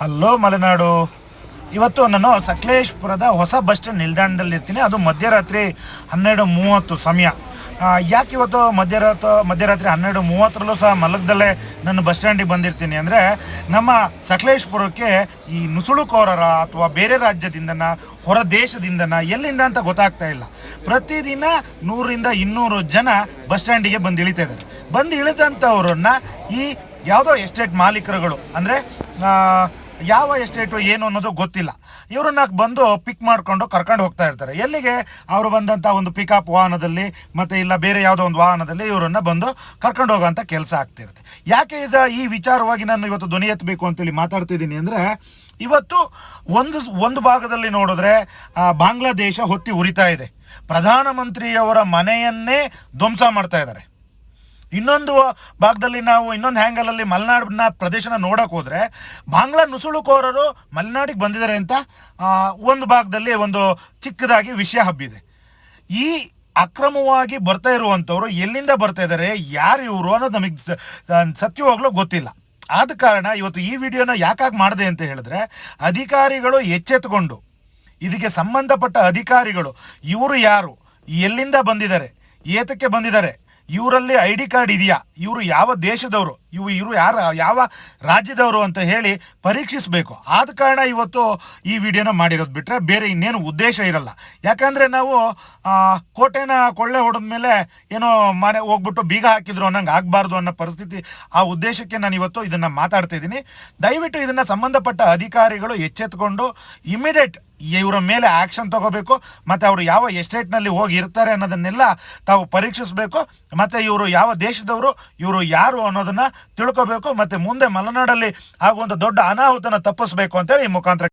Hello Malenadu. ಇವತ್ತು ನಾನು ಸಕಲೇಶ್ಪುರದ ಹೊಸ ಬಸ್ ಸ್ಟ್ಯಾಂಡ್ ನಿಲ್ದಾಣದಲ್ಲಿರ್ತೀನಿ ಅದು ಮಧ್ಯರಾತ್ರಿ ಹನ್ನೆರಡು ಮೂವತ್ತು ಸಮಯ. ಯಾಕೆ ಇವತ್ತು ಮಧ್ಯರಾತ್ರಿ ಮಧ್ಯರಾತ್ರಿ ಹನ್ನೆರಡು ಮೂವತ್ತರಲ್ಲೂ ಸಹ ಮಲಗದಲ್ಲೇ ನಾನು ಬಸ್ ಸ್ಟ್ಯಾಂಡಿಗೆ ಬಂದಿರ್ತೀನಿ ಅಂದರೆ ನಮ್ಮ ಸಕಲೇಶ್ಪುರಕ್ಕೆ ಈ ನುಸುಳುಕೋರರ ಅಥವಾ ಬೇರೆ ರಾಜ್ಯದಿಂದನ, ಹೊರ ದೇಶದಿಂದನ ಎಲ್ಲಿಂದ ಅಂತ ಗೊತ್ತಾಗ್ತಾ ಇಲ್ಲ. ಪ್ರತಿದಿನ ನೂರಿಂದ ಇನ್ನೂರು ಜನ ಬಸ್ ಸ್ಟ್ಯಾಂಡಿಗೆ ಬಂದು ಇಳಿತಾ ಇದ್ದಾರೆ. ಬಂದು ಇಳಿದಂಥವ್ರನ್ನ ಈ ಯಾವುದೋ ಎಸ್ಟೇಟ್ ಮಾಲೀಕರುಗಳು, ಅಂದರೆ ಯಾವ ಎಸ್ಟೇಟು ಏನು ಅನ್ನೋದು ಗೊತ್ತಿಲ್ಲ. ಇವ್ರನ್ನ ಬಂದು ಪಿಕ್ ಮಾಡಿಕೊಂಡು ಕರ್ಕೊಂಡು ಹೋಗ್ತಾ ಇರ್ತಾರೆ. ಎಲ್ಲಿಗೆ? ಅವರು ಬಂದಂಥ ಒಂದು ಪಿಕಪ್ ವಾಹನದಲ್ಲಿ, ಮತ್ತು ಇಲ್ಲ ಬೇರೆ ಯಾವುದೋ ಒಂದು ವಾಹನದಲ್ಲಿ ಇವರನ್ನ ಬಂದು ಕರ್ಕೊಂಡು ಹೋಗೋಂಥ ಕೆಲಸ ಆಗ್ತಿರುತ್ತೆ ಯಾಕೆ ಇದ ಈ ವಿಚಾರವಾಗಿ ನಾನು ಇವತ್ತು ಧ್ವನಿ ಎತ್ತಬೇಕು ಅಂತೇಳಿ ಮಾತಾಡ್ತಿದ್ದೀನಿ ಅಂದರೆ, ಇವತ್ತು ಒಂದು ಒಂದು ಭಾಗದಲ್ಲಿ ನೋಡಿದ್ರೆ ಬಾಂಗ್ಲಾದೇಶ ಹೊತ್ತಿ ಉರಿತಾ ಇದೆ. ಪ್ರಧಾನಮಂತ್ರಿಯವರ ಮನೆಯನ್ನೇ ಧ್ವಂಸ ಮಾಡ್ತಾ ಇದ್ದಾರೆ. ಇನ್ನೊಂದು ಭಾಗದಲ್ಲಿ ನಾವು ಇನ್ನೊಂದು ಹ್ಯಾಂಗಲಲ್ಲಿ ಮಲೆನಾಡಿನ ಪ್ರದೇಶನ ನೋಡಕ್ ಹೋದ್ರೆ, ಬಾಂಗ್ಲಾ ನುಸುಳುಕೋರರು ಮಲೆನಾಡಿಗೆ ಬಂದಿದ್ದಾರೆ ಅಂತ ಒಂದು ಭಾಗದಲ್ಲಿ ಒಂದು ಚಿಕ್ಕದಾಗಿ ವಿಷಯ ಹಬ್ಬಿದೆ ಈ ಅಕ್ರಮವಾಗಿ ಬರ್ತಾ ಇರುವಂಥವ್ರು ಎಲ್ಲಿಂದ ಬರ್ತಾ ಇದ್ದಾರೆ ಯಾರು ಇವರು ಅನ್ನೋದು ನಮಗೆ ಸತ್ಯವಾಗ್ಲೂ ಗೊತ್ತಿಲ್ಲ. ಆದ ಕಾರಣ ಇವತ್ತು ಈ ವಿಡಿಯೋನ ಯಾಕಾಗಿ ಮಾಡಿದೆ ಅಂತ ಹೇಳಿದ್ರೆ, ಅಧಿಕಾರಿಗಳು ಎಚ್ಚೆತ್ತುಕೊಂಡು ಇದಕ್ಕೆ ಸಂಬಂಧಪಟ್ಟ ಅಧಿಕಾರಿಗಳು, ಇವರು ಯಾರು, ಎಲ್ಲಿಂದ ಬಂದಿದ್ದಾರೆ, ಏತಕ್ಕೆ ಬಂದಿದ್ದಾರೆ ಇವರಲ್ಲಿ ಐ ಡಿ ಕಾರ್ಡ್ ಇದೆಯಾ? ಇವರು ಯಾವ ದೇಶದವರು? ಇವು ಇವರು ಯಾರ ಯಾವ ರಾಜ್ಯದವರು ಅಂತ ಹೇಳಿ ಪರೀಕ್ಷಿಸಬೇಕು. ಆದ ಕಾರಣ ಇವತ್ತು ಈ ವಿಡಿಯೋನ ಮಾಡಿರೋದು ಬಿಟ್ಟರೆ ಬೇರೆ ಇನ್ನೇನು ಉದ್ದೇಶ ಇರಲ್ಲ. ಯಾಕಂದರೆ ನಾವು ಕೋಟೆನ ಕೊಳ್ಳೆ ಹೊಡೆದ ಮೇಲೆ ಏನೋ ಮನೆ ಹೋಗ್ಬಿಟ್ಟು ಬೀಗ ಹಾಕಿದ್ರು ಅನ್ನಂಗೆ ಆಗಬಾರ್ದು ಅನ್ನೋ ಪರಿಸ್ಥಿತಿ ಆ ಉದ್ದೇಶಕ್ಕೆ ನಾನು ಇವತ್ತು ಇದನ್ನು ಮಾತಾಡ್ತಾ ಇದ್ದೀನಿ. ದಯವಿಟ್ಟು ಇದನ್ನು ಸಂಬಂಧಪಟ್ಟ ಅಧಿಕಾರಿಗಳು ಎಚ್ಚೆತ್ಕೊಂಡು, ಇಮಿಡಿಯೇಟ್ ಇವರ ಮೇಲೆ ಆಕ್ಷನ್ ತಗೋಬೇಕು, ಮತ್ತು ಅವರು ಯಾವ ಎಸ್ಟೇಟ್ನಲ್ಲಿ ಹೋಗಿ ಇರ್ತಾರೆ ಅನ್ನೋದನ್ನೆಲ್ಲ ತಾವು ಪರೀಕ್ಷಿಸಬೇಕು, ಮತ್ತು ಇವರು ಯಾವ ದೇಶದವರು, ಇವರು ಯಾರು ಅನ್ನೋದನ್ನ ತಿಳ್ಕೋಬೇಕು, ಮತ್ತು ಮುಂದೆ ಮಲೆನಾಡಲ್ಲಿ ಆಗುವಂಥ ದೊಡ್ಡ ಅನಾಹುತನ ತಪ್ಪಿಸ್ಬೇಕು ಅಂತೇಳಿ ಈ ಮುಖಾಂತರ